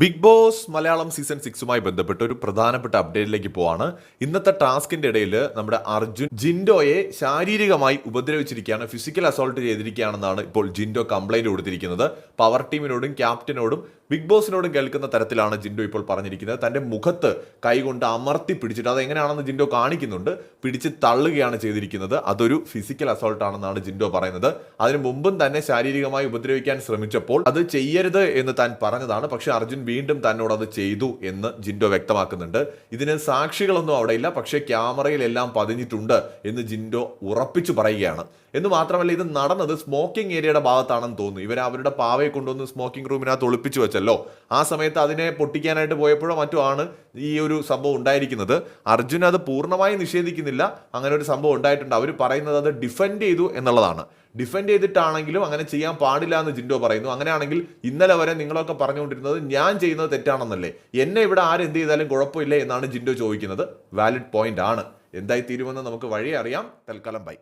Big Boss Malayalam season സിക്സുമായി ബന്ധപ്പെട്ട് ഒരു പ്രധാനപ്പെട്ട അപ്ഡേറ്റിലേക്ക് പോവാണ്. ഇന്നത്തെ ടാസ്കിന്റെ ഇടയിൽ നമ്മുടെ അർജുൻ ജിൻഡോയെ ശാരീരികമായി ഉപദ്രവിച്ചിരിക്കുകയാണ് ഫിസിക്കൽ അസോൾട്ട് ചെയ്തിരിക്കുകയാണെന്നാണ് ഇപ്പോൾ ജിൻഡോ കംപ്ലൈന്റ് കൊടുത്തിരിക്കുന്നത്. പവർ ടീമിനോടും ക്യാപ്റ്റനോടും ബിഗ് ബോസിനോട് കേൾക്കുന്ന തരത്തിലാണ് ജിൻഡോ ഇപ്പോൾ പറഞ്ഞിരിക്കുന്നത്. തന്റെ മുഖത്ത് കൈകൊണ്ട് അമർത്തി പിടിച്ചിട്ട് അത് എങ്ങനെയാണെന്ന് ജിൻഡോ കാണിക്കുന്നുണ്ട്. പിടിച്ച് തള്ളുകയാണ് ചെയ്തിരിക്കുന്നത്. അതൊരു ഫിസിക്കൽ അസോൾട്ട് ആണെന്നാണ് ജിൻഡോ പറയുന്നത്. അതിനു മുമ്പും തന്നെ ശാരീരികമായി ഉപദ്രവിക്കാൻ ശ്രമിച്ചപ്പോൾ അത് ചെയ്യരുത് എന്ന് താൻ പറഞ്ഞതാണ്. പക്ഷെ അർജുൻ വീണ്ടും തന്നോട് അത് ചെയ്തു എന്ന് ജിൻഡോ വ്യക്തമാക്കുന്നുണ്ട്. ഇതിന് സാക്ഷികളൊന്നും അവിടെ ഇല്ല. പക്ഷേ ക്യാമറയിലെല്ലാം പതിഞ്ഞിട്ടുണ്ട് എന്ന് ജിൻഡോ ഉറപ്പിച്ചു പറയുകയാണ്. എന്ന് മാത്രമല്ല ഇത് നടന്നത് സ്മോക്കിംഗ് ഏരിയയുടെ ഭാഗത്താണെന്ന് തോന്നുന്നു. ഇവർ അവരുടെ പാവയെ കൊണ്ടുവന്ന് സ്മോക്കിംഗ് റൂമിനകത്ത് ഒളിപ്പിച്ചു വെച്ചല്ലോ ആ സമയത്ത് അതിനെ പൊട്ടിക്കാനായിട്ട് പോയപ്പോഴോ മറ്റോ ആണ് ഈ ഒരു സംഭവം ഉണ്ടായിരിക്കുന്നത്. അർജുൻ അത് പൂർണമായി നിഷേധിക്കുന്നില്ല. അങ്ങനെ ഒരു സംഭവം ഉണ്ടായിട്ടുണ്ട്. അവർ പറയുന്നത് അത് ഡിഫെൻഡ് ചെയ്തു എന്നുള്ളതാണ്. ഡിഫെൻഡ് ചെയ്തിട്ടാണെങ്കിലും അങ്ങനെ ചെയ്യാൻ പാടില്ല എന്ന് ജിൻഡോ പറയുന്നു. അങ്ങനെയാണെങ്കിൽ ഇന്നലെ വരെ നിങ്ങളൊക്കെ പറഞ്ഞുകൊണ്ടിരുന്നത് ഞാൻ ചെയ്യുന്നത് തെറ്റാണെന്നല്ലേ? എന്നെ ഇവിടെ ആരെന്ത് ചെയ്താലും കുഴപ്പമില്ല എന്നാണ് ജിൻഡോ ചോദിക്കുന്നത്. വാലിഡ് പോയിന്റ് ആണ്. എന്തായി തീരുമെന്ന് നമുക്ക് വഴി അറിയാം തൽക്കാലം ബൈ